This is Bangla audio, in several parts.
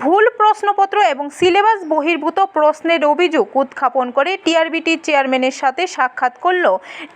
ভুল প্রশ্নপত্র এবং সিলেবাস বহির্ভূত প্রশ্নের অভিযোগ উত্থাপন করে টিআরবিটি চেয়ারম্যানের সাথে সাক্ষাৎ করল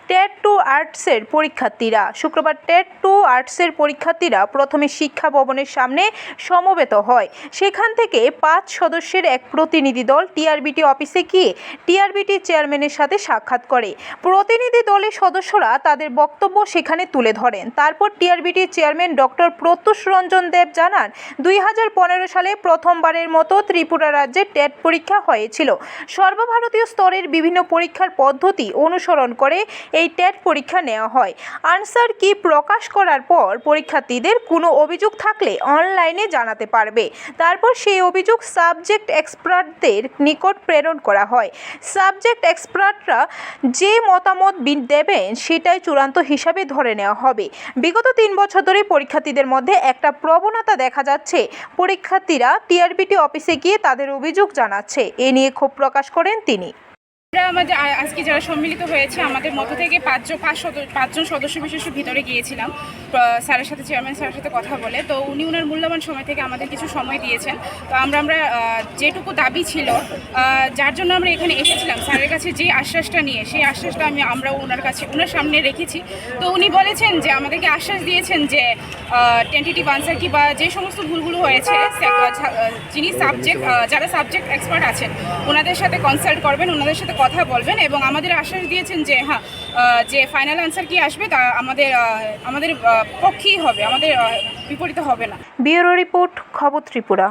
টেট টু আর্টসের পরীক্ষার্থীরা। শুক্রবার টেট টু আর্টসের পরীক্ষার্থীরা প্রথমে শিক্ষা ভবনের সামনে সমবেত হয়। সেখান থেকে পাঁচ সদস্যের এক প্রতিনিধি দল টিআরবিটি অফিসে গিয়ে টিআরবিটি চেয়ারম্যানের সাথে সাক্ষাৎ করে। প্রতিনিধি দলের সদস্যরা তাদের বক্তব্য সেখানে তুলে ধরেন। তারপর TRBT chairman doctor Pratyush Ranjan Deb জানান, দুই হাজার পনেরো সালে প্রথমবারের মতো ত্রিপুরা রাজ্যে টেট পরীক্ষা হয়েছিল। সর্বভারতীয় স্তরের বিভিন্ন পরীক্ষার পদ্ধতি অনুসরণ করে এই টেট পরীক্ষা নেওয়া হয়। আনসার কি প্রকাশ করার পর পরীক্ষার্থীদের কোনো অভিযোগ থাকলে অনলাইনে জানাতে পারবে। তারপর সেই অভিযোগ সাবজেক্ট এক্সপার্টদের নিকট প্রেরণ করা হয়। সাবজেক্ট এক্সপার্টরা যে মতামত দেবেন সেটাই চূড়ান্ত হিসাবে ধরে নেওয়া হবে। বিগত তিন বছর ধরে পরীক্ষার্থীদের মধ্যে একটা প্রবণতা দেখা যাচ্ছে। পরীক্ষার্থীরা টিআরবিটি অফিসে গিয়ে তাদের অভিযোগ জানাচ্ছে। এ নিয়ে ক্ষোভ প্রকাশ করেন তিনি। আমরা আমাদের আজকে যারা সম্মিলিত হয়েছে, আমাদের মধ্য থেকে পাঁচজন, পাঁচ সদ- পাঁচজন সদস্য বিশেষ ভিতরে গিয়েছিলাম। স্যারের সাথে চেয়ারম্যান স্যারের সাথে কথা বলে। তো উনি ওনার মূল্যবান সময় থেকে আমাদের কিছু সময় দিয়েছেন। তো আমরা আমরা যেটুকু দাবি ছিল যার জন্য আমরা এখানে এসেছিলাম, স্যারের কাছে যে আশ্বাসটা নিয়ে, সেই আশ্বাসটা আমি, আমরা ওনার কাছে ওনার সামনে রেখেছি। তো উনি বলেছেন যে, আমাদেরকে আশ্বাস দিয়েছেন যে টেন্টেটিভ আনসার কি বা যে সমস্ত ভুলগুলো হয়েছে যিনি সাবজেক্ট যারা সাবজেক্ট এক্সপার্ট আছেন ওনাদের সাথে কনসাল্ট করবেন ওনাদের সাথে কথা বলবেন এবং আমাদের আশ্বাস দিয়েছেন যে হ্যাঁ যে ফাইনাল আনসার কি আসবে তা আমাদের আমাদের পক্ষেই হবে, আমাদের বিপরীত হবে না। ব্যুরো রিপোর্ট, খবর ত্রিপুরা।